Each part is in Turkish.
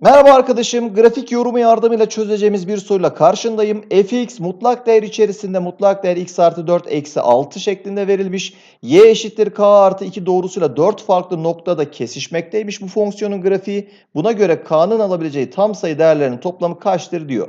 Merhaba arkadaşım, grafik yorumu yardımıyla çözeceğimiz bir soruyla karşındayım. fx mutlak değer içerisinde mutlak değer x artı 4 eksi 6 şeklinde verilmiş. y eşittir k artı 2 doğrusuyla 4 farklı noktada kesişmekteymiş bu fonksiyonun grafiği. Buna göre k'nın alabileceği tam sayı değerlerinin toplamı kaçtır diyor.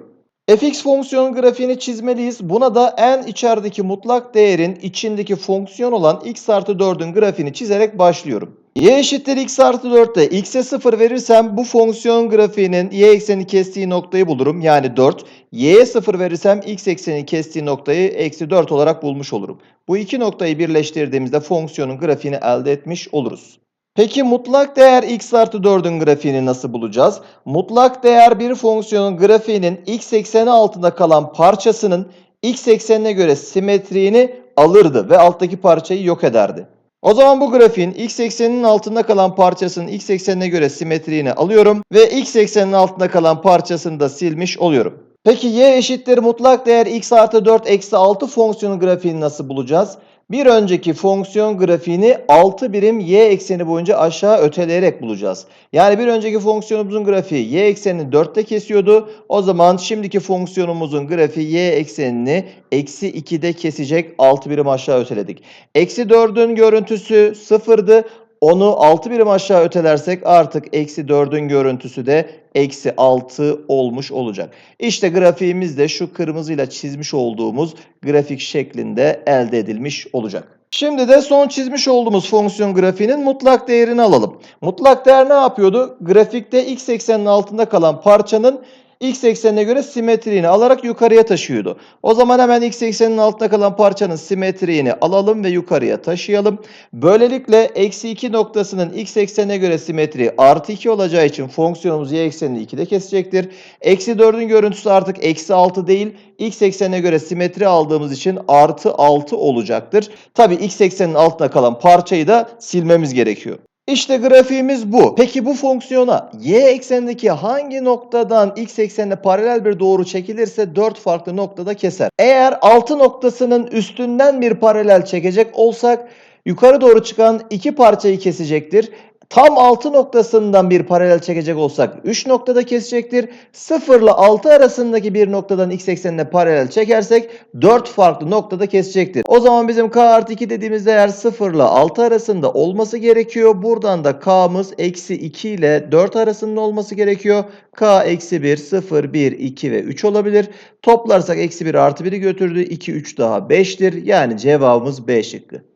fx fonksiyonun grafiğini çizmeliyiz. Buna da en içerideki mutlak değerin içindeki fonksiyon olan x artı 4'ün grafiğini çizerek başlıyorum. Y eşittir x artı 4'te x'e 0 verirsem bu fonksiyon grafiğinin y ekseni kestiği noktayı bulurum. Yani 4. y'ye 0 verirsem x ekseni kestiği noktayı eksi 4 olarak bulmuş olurum. Bu iki noktayı birleştirdiğimizde fonksiyonun grafiğini elde etmiş oluruz. Peki mutlak değer x artı 4'ün grafiğini nasıl bulacağız? Mutlak değer bir fonksiyonun grafiğinin x ekseni altında kalan parçasının x eksenine göre simetriğini alırdı ve alttaki parçayı yok ederdi. O zaman bu grafiğin x ekseninin altında kalan parçasının x eksenine göre simetriğini alıyorum ve x ekseninin altında kalan parçasını da silmiş oluyorum. Peki y eşittir mutlak değer x artı 4 eksi 6 fonksiyonu grafiğini nasıl bulacağız? Bir önceki fonksiyon grafiğini 6 birim y ekseni boyunca aşağı öteleyerek bulacağız. Yani bir önceki fonksiyonumuzun grafiği y eksenini 4'te kesiyordu. O zaman şimdiki fonksiyonumuzun grafiği y eksenini eksi 2'de kesecek 6 birim aşağı öteledik. Eksi 4'ün görüntüsü 0'dı. Onu 6 birim aşağı ötelersek artık eksi 4'ün görüntüsü de eksi 6 olmuş olacak. İşte grafiğimiz de şu kırmızıyla çizmiş olduğumuz grafik şeklinde elde edilmiş olacak. Şimdi de son çizmiş olduğumuz fonksiyon grafiğinin mutlak değerini alalım. Mutlak değer ne yapıyordu? Grafikte x eksenin altında kalan parçanın x eksenine göre simetriğini alarak yukarıya taşıyordu. O zaman hemen x ekseninin altında kalan parçanın simetriğini alalım ve yukarıya taşıyalım. Böylelikle eksi 2 noktasının x eksenine göre simetriği artı 2 olacağı için fonksiyonumuz y eksenini 2'de kesecektir. Eksi 4'ün görüntüsü artık eksi 6 değil x eksenine göre simetri aldığımız için artı 6 olacaktır. Tabi x eksenin altında kalan parçayı da silmemiz gerekiyor. İşte grafiğimiz bu. Peki bu fonksiyona y eksenindeki hangi noktadan x eksenine paralel bir doğru çekilirse 4 farklı noktada keser. Eğer 6 noktasının üstünden bir paralel çekecek olsak yukarı doğru çıkan iki parçayı kesecektir. Tam 6 noktasından bir paralel çekecek olsak 3 noktada kesecektir. 0 ile 6 arasındaki bir noktadan x eksenine paralel çekersek 4 farklı noktada kesecektir. O zaman bizim k artı 2 dediğimiz değer 0 ile 6 arasında olması gerekiyor. Buradan da k'mız eksi 2 ile 4 arasında olması gerekiyor. k eksi 1, 0, 1, 2 ve 3 olabilir. Toplarsak eksi 1 artı 1'i götürdü. 2, 3 daha 5'tir. Yani cevabımız B şıkkı.